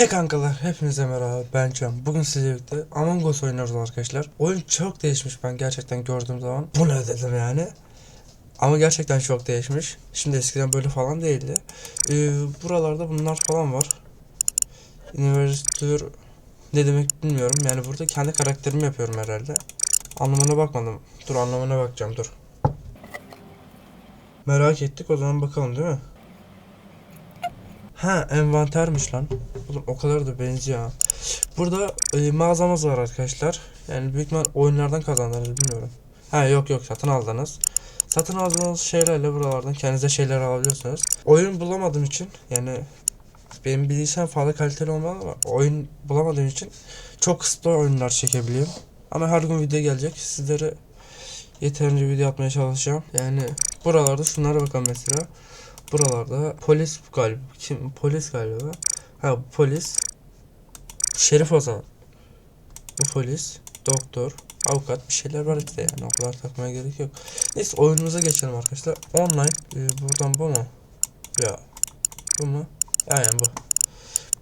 He kankalar hepinize merhaba ben Can. Bugün sizle birlikte Among Us oynuyoruz arkadaşlar. Oyun çok değişmiş ben gerçekten gördüğüm zaman. Bu ne dedim yani. Ama gerçekten çok değişmiş. Şimdi eskiden böyle falan değildi. Ee, buralarda bunlar falan var. Üniversitör ne demek bilmiyorum. Yani burada kendi karakterimi yapıyorum herhalde. Anlamına bakmadım. Dur anlamına bakacağım dur. Merak ettik o zaman bakalım değil mi? Ha envantermiş lan. Oğlum o kadar da benziyor ha. Burada e, mağazamız var arkadaşlar. Yani büyük ihtimal oyunlardan kazandınız bilmiyorum. Ha yok yok satın aldınız. Satın aldığınız şeylerle buralardan kendinize şeyler alabiliyorsunuz. Oyun bulamadığım için yani benim bilgisayar fazla kaliteli olmalı ama oyun bulamadığım için çok kısıtlı oyunlar çekebiliyorum. Ama her gün video gelecek. Sizlere yeterince video atmaya çalışacağım. Yani buralarda şunlara bakın mesela. Buralarda polis galiba. Kim? Polis galiba. Ha polis. Şerif o zaman. Bu polis. Doktor. Avukat bir şeyler var işte yani. O kadar takmaya gerek yok. Neyse oyunumuza geçelim arkadaşlar. Online. Ee, buradan bu mu? Ya. Bu mu? Aynen bu.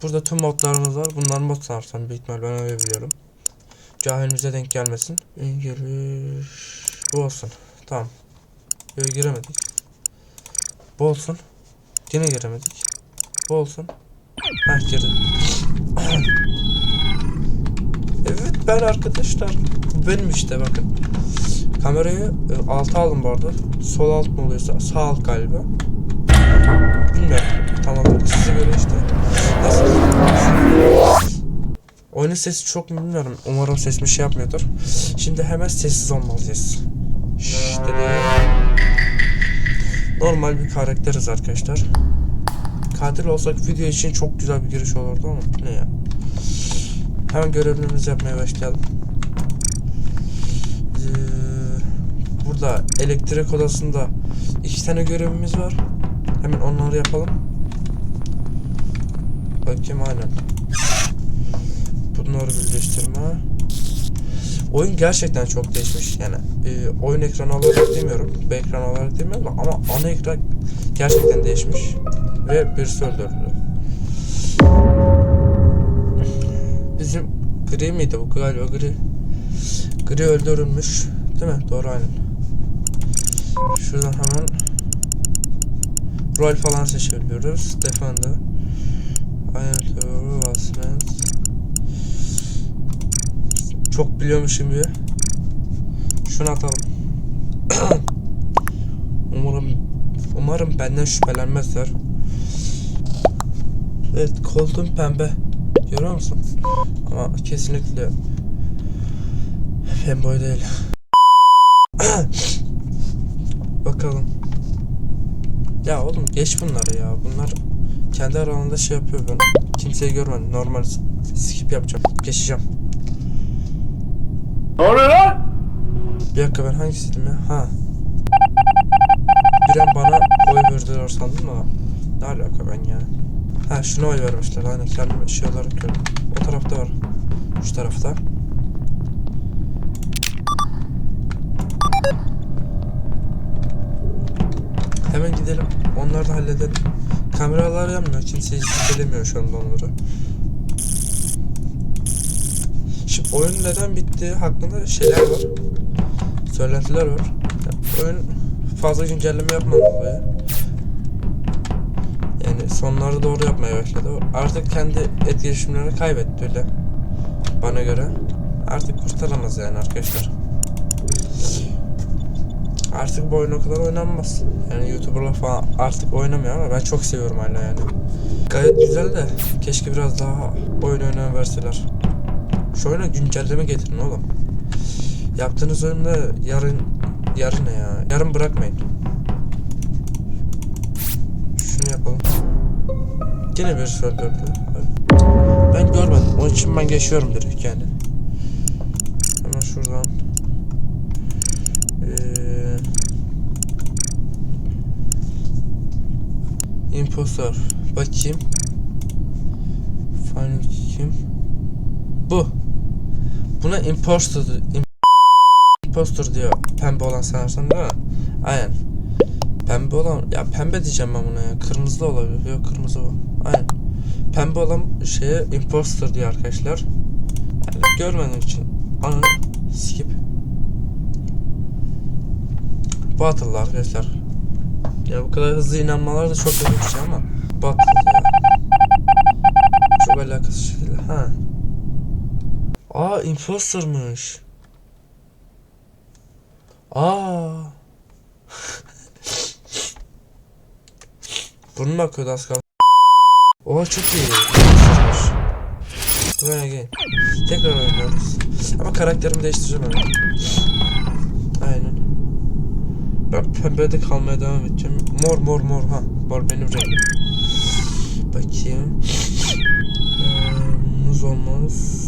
Burada tüm modlarımız var. Bunlar mod sanırsam büyük ihtimal ben öyle biliyorum. Cahilimize denk gelmesin. İngiliz. Bu olsun. Tamam. Böyle giremedik. Bu olsun. Yine giremedik. Bu olsun. Heh girdim. evet ben arkadaşlar. Bu benim işte bakın. Kamerayı e, alta aldım bu arada. Sol alt mı oluyorsa sağ alt galiba. Bilmiyorum. Tamam size göre işte. Nasıl? Oyunun sesi çok bilmiyorum. Umarım ses bir şey yapmıyordur. Şimdi hemen sessiz olmalıyız. Şşş dedi. Normal bir karakteriz arkadaşlar. Katil olsak video için çok güzel bir giriş olurdu ama ne ya. Hemen görevlerimizi yapmaya başlayalım. Ee, burada elektrik odasında iki tane görevimiz var. Hemen onları yapalım. Bakayım aynen. Bunları birleştirme. Oyun gerçekten çok değişmiş. Yani e, oyun ekranı olarak demiyorum bir ekran olarak demiyorum ama ana ekran gerçekten değişmiş ve birisi öldürüldü. Bizim gri miydi bu? Galiba gri. Gri öldürülmüş değil mi? Doğru aynen. Şuradan hemen rol falan seçebiliyoruz. Defender Aynen basment çok biliyormuşum gibi. Şunu atalım. umarım umarım benden şüphelenmezler. Evet koltuğum pembe. Görüyor musun? Ama kesinlikle pembe değil. Bakalım. Ya oğlum geç bunları ya. Bunlar kendi aralarında şey yapıyor ben. Kimseyi görmedim. Normal skip yapacağım. Geçeceğim. Ne oluyor lan? Bir dakika ben hangisiydim ya? Ha. Bir an bana oy verdiler sandım ama ne alaka ben ya? Ha şuna oy vermişler aynen kendimi şey olarak gördüm. O tarafta var. Şu tarafta. Hemen gidelim. Onları da halledelim. Kameralar yanmıyor. Kimse hiç gelemiyor şu anda onları. Şimdi oyun neden bitti hakkında şeyler var. Söylentiler var. Oyun fazla güncelleme yapmadı dolayı. Yani sonları doğru yapmaya başladı. Artık kendi etkileşimlerini kaybetti öyle. Bana göre. Artık kurtaramaz yani arkadaşlar. Artık bu oyun o kadar oynanmaz. Yani YouTuber'lar falan artık oynamıyor ama ben çok seviyorum hala yani. Gayet güzel de keşke biraz daha oyun oynayan verseler. Oyuna güncelleme getirin oğlum. Yaptığınız oyunda yarın yarın ne ya? Yarın bırakmayın. Şunu yapalım. Yine bir öldürdü. Ben görmedim. Onun için ben geçiyorum direkt yani. Hemen şuradan. Ee, impostor. Bakayım. Final kim? Bu. Buna impostor impostor diyor. Pembe olan sanırsam değil mi? Aynen. Pembe olan ya pembe diyeceğim ben buna ya. Kırmızı olabilir. Yok kırmızı bu. Aynen. pembe olan şeye imposter diyor arkadaşlar. Yani görmediğim için anı skip. Battle arkadaşlar. Ya bu kadar hızlı inanmalar da çok kötü bir şey ama battle ya. Çok alakasız şekilde. Ha. Aa impostermış. Aa. Burnum akıyordu az kaldı. Oha çok iyi. Buraya gel. Tekrar oynuyoruz. Ama karakterimi değiştireceğim hemen. Aynen. Ben pembede kalmaya devam edeceğim. Mor mor mor ha. Mor benim rengim. Bakayım. Ee, muz olmaz.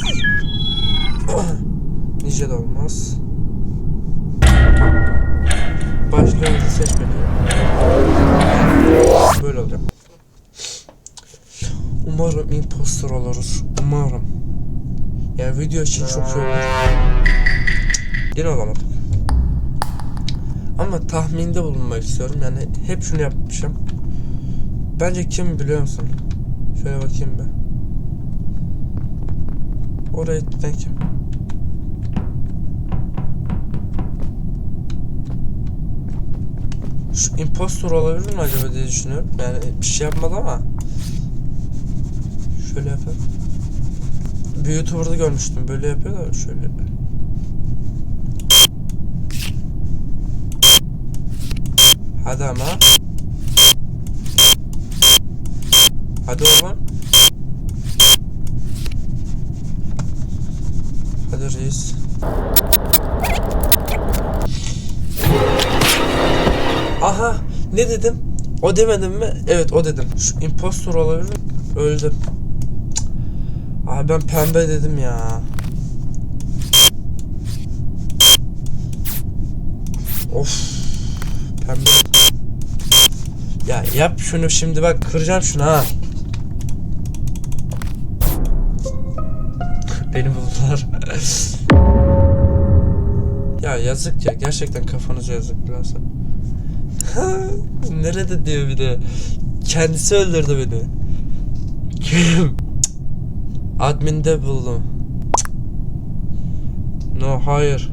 Nice de olmaz. Başlıyoruz seç beni. Böyle olacak. Umarım imposter oluruz. Umarım. Yani video için çok iyi olur. Yine olamadık. Ama tahminde bulunmak istiyorum. Yani hep şunu yapmışım. Bence kim biliyor musun? Şöyle bakayım be. Oraya giden kim? İmpostor olabilir mi acaba diye düşünüyorum. Yani bir şey yapmadı ama. Şöyle yapalım. Bir YouTuber'da görmüştüm. Böyle yapıyor da şöyle. Hadi ama. Hadi oğlum. Hadi reis. Aha ne dedim? O demedim mi? Evet o dedim. Şu impostor olabilir mi? Öldüm. Abi ben pembe dedim ya. Of. Pembe. Ya yap şunu şimdi bak kıracağım şunu ha. Beni buldular. ya yazık ya gerçekten kafanıza yazık biraz. Nerede diyor bir de. Kendisi öldürdü beni. Kim? Admin'de buldum. No hayır.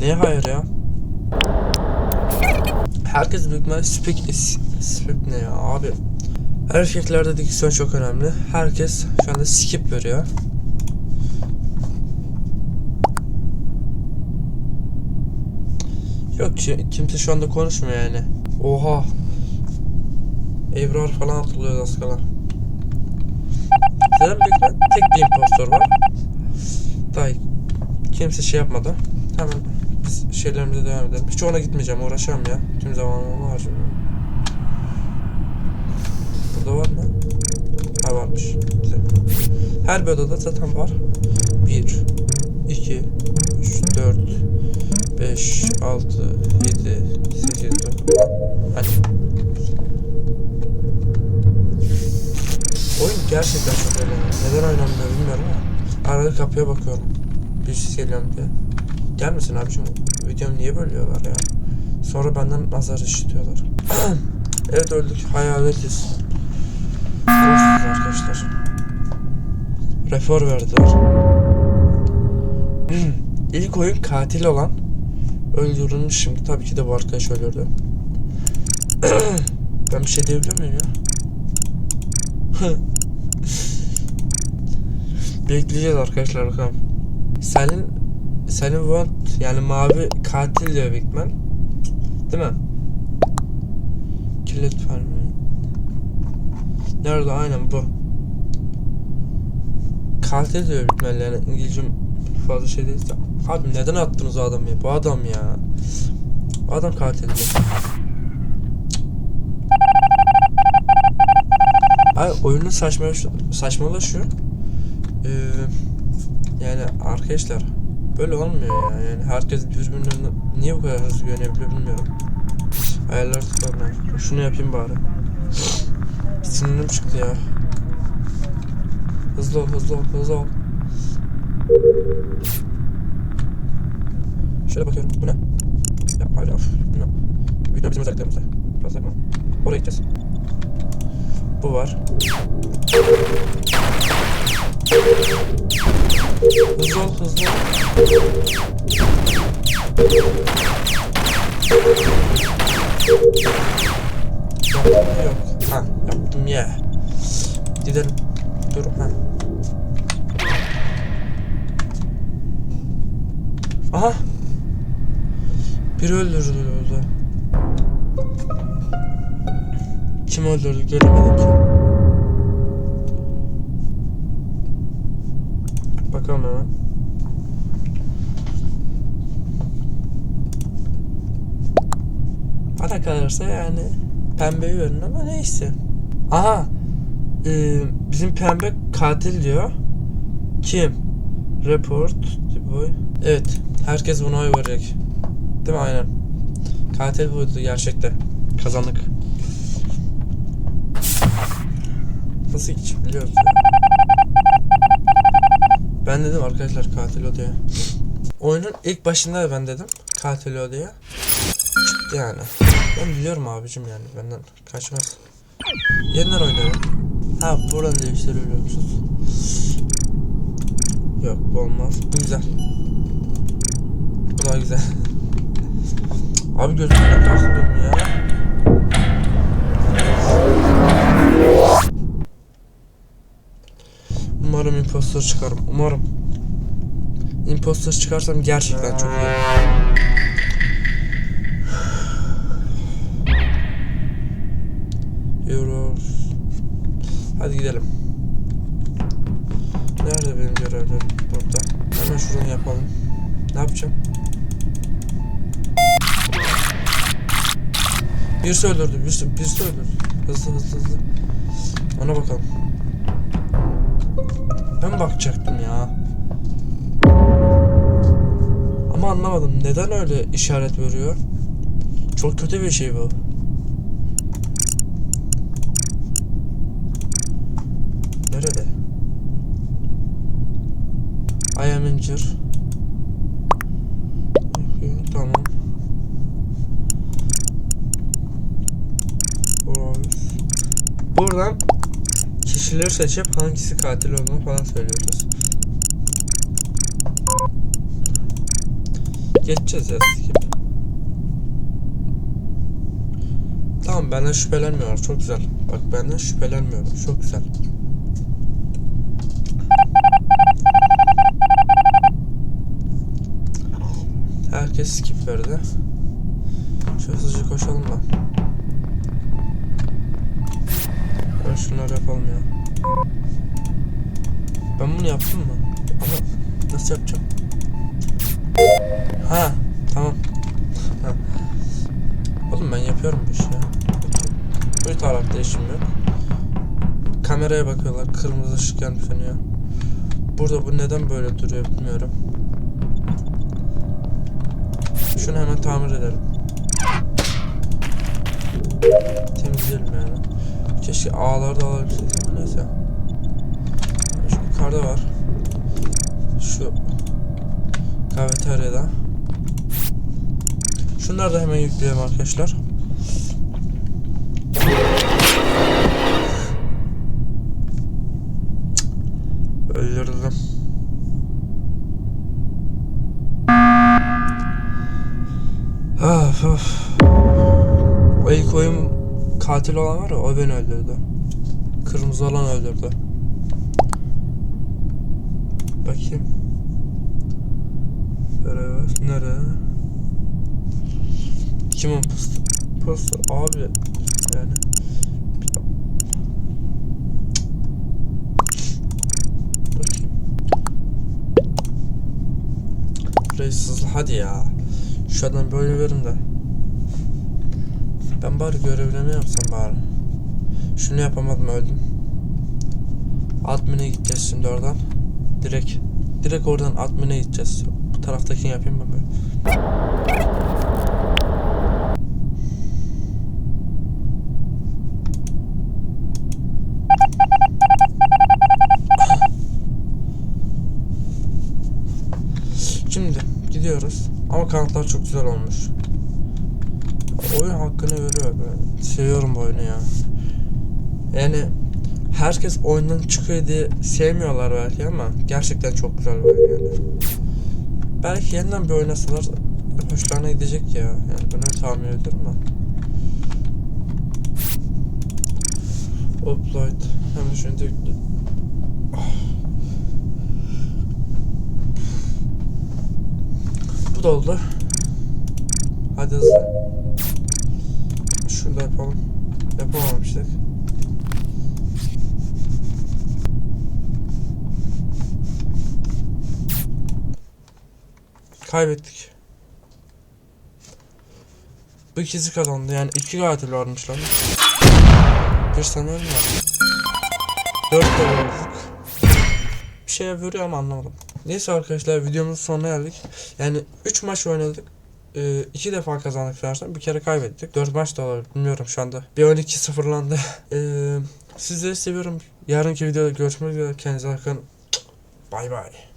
Niye hayır ya? Herkes büyük ihtimalle speak, speak ne ya abi? Erkeklerde diksiyon çok önemli. Herkes şu anda skip veriyor. Yok ki kimse şu anda konuşmuyor yani. Oha. Ebrar falan atılıyor az kala. Zaten büyük tek bir impostor var. Day. Kimse şey yapmadı. Hemen biz şeylerimize devam edelim. Hiç ona gitmeyeceğim. Uğraşamam ya. Tüm zamanımı harcıyorum. Burada var mı? Ha varmış. Güzel. Her bir odada zaten var. 1 2 3 4 5 6 7 8 9 Hadi. Oyun gerçekten çok eğlenceli. Neden oynanmıyor bilmiyorum ama arada kapıya bakıyorum. Bir ses geliyor mu diye. Gelmesin abicim. Videomu niye bölüyorlar ya? Sonra benden nazar işitiyorlar. evet öldük. Hayaletiz. Ghost'uz arkadaşlar. Refor verdiler. Hmm. İlk oyun katil olan öldürülmüş şimdi. Tabii ki de bu arkadaş öldürdü. ben bir şey diyebiliyor muyum ya? Bekleyeceğiz arkadaşlar bakalım. Senin senin want yani mavi katil diyor ihtimal. Değil mi? Kilit vermeyi. Nerede? Aynen bu. Katil diyor ihtimalle yani İngilizcem fazla şey değil. Abi neden attınız o adamı? Bu adam ya. Bu adam katil. Ay oyunun saçma saçmalaşıyor. Ee, yani arkadaşlar böyle olmuyor ya. Yani herkes birbirine niye bu kadar hızlı güvenebiliyor bilmiyorum. Ayarlar tıklamıyor. Şunu yapayım bari. Sinirim çıktı ya. Hızlı ol, hızlı ol, hızlı ol. Şöyle bakıyorum. Bu ne? Ya hala of. Ne? Video bizim özelliklerimizde. Fazla yapma. Oraya gideceğiz. Bu var. Hızlı ol hızlı yok. Ha yaptım ya. Gidelim. Dur ha. Aha. Biri öldürdü orada. Kim öldürdü göremedim ki. Bakalım hemen. Bana kalırsa yani pembeyi verin ama neyse. Aha. Ee, bizim pembe katil diyor. Kim? Report. Boy. Evet. Herkes buna oy verecek. Değil mi? Aynen. Katil buydu gerçekten. Kazandık. Nasıl hiç biliyoruz ya. Ben dedim arkadaşlar katil o diye. Oyunun ilk başında da ben dedim katil o diye. Çıktı yani. Ben biliyorum abicim yani benden kaçmaz. Yeniden oynarım. Ha buradan değiştirebiliyormuşuz. Yok bu olmaz. Bu güzel. Bu daha güzel. Abi gözümden kalktım ya. Umarım imposter çıkarım. Umarım. Imposter çıkarsam gerçekten çok iyi. Yürüyoruz. Hadi gidelim. Nerede benim görevlerim? Burada. Hemen şuradan yapalım. Ne yapacağım? Birisi öldürdü, birisi, birisi öldürdü. Hızlı hızlı hızlı. Ona bakalım. Ben bakacaktım ya. Ama anlamadım. Neden öyle işaret veriyor? Çok kötü bir şey bu. Nerede? I am injured. Buradan kişileri seçip hangisi katil olduğunu falan söylüyoruz. Geçeceğiz ya skip. Tamam benden şüphelenmiyorlar çok güzel. Bak benden şüphelenmiyorlar çok güzel. Herkes skip verdi. Şöyle hızlıca koşalım da. Ben şunları yapalım ya. Ben bunu yaptım mı? Ama nasıl yapacağım? Ha, tamam. Ha. Oğlum ben yapıyorum bu işi ya. Bu tarafta işim yok. Kameraya bakıyorlar. Kırmızı ışık yanıp sönüyor. Burada bu neden böyle duruyor bilmiyorum. Şunu hemen tamir edelim. Temizleyelim yani. Keşke ağları da alabilseydik ama neyse. Şu yukarıda var. Şu kafeteryada. Şunları da hemen yükleyelim arkadaşlar. Öldürdüm. Of of. Katil olan var ya o beni öldürdü. Kırmızı olan öldürdü. Bakayım. Evet, nereye? Kim o poster? Poster abi yani. Bakayım. Hızlı hadi ya. Şu adam böyle verin de. Ben bari görevlerimi yapsam bari. Şunu yapamadım öldüm. Admin'e gideceğiz şimdi oradan. Direkt. Direkt oradan admin'e gideceğiz. Bu taraftakini yapayım ben böyle. Şimdi gidiyoruz. Ama kanatlar çok güzel olmuş. Oyun hakkını veriyor böyle. Seviyorum bu oyunu ya. Yani herkes oyundan çıkıyor diye sevmiyorlar belki ama gerçekten çok güzel bir oyun yani. Belki yeniden bir oynasalar hoşlarına gidecek ya. Yani bunu tahmin ediyorum ben. Upload. Hemen şimdi Bu da oldu. Hadi hızlı. Şunu da yapalım. Yapamamıştık. Kaybettik. Bu ikisi kazandı. Yani iki katil varmış lan. Bir sanırım var. Dört de vurduk. Bir şeye vuruyor ama anlamadım. Neyse arkadaşlar videomuzun sonuna geldik. Yani 3 maç oynadık. 2 defa kazandık sanırsam. Bir kere kaybettik. 4 maç da olabilir. Bilmiyorum şu anda. Bir 12 sıfırlandı. Ee, sizleri seviyorum. Yarınki videoda görüşmek üzere. Kendinize bakın. Bay bay.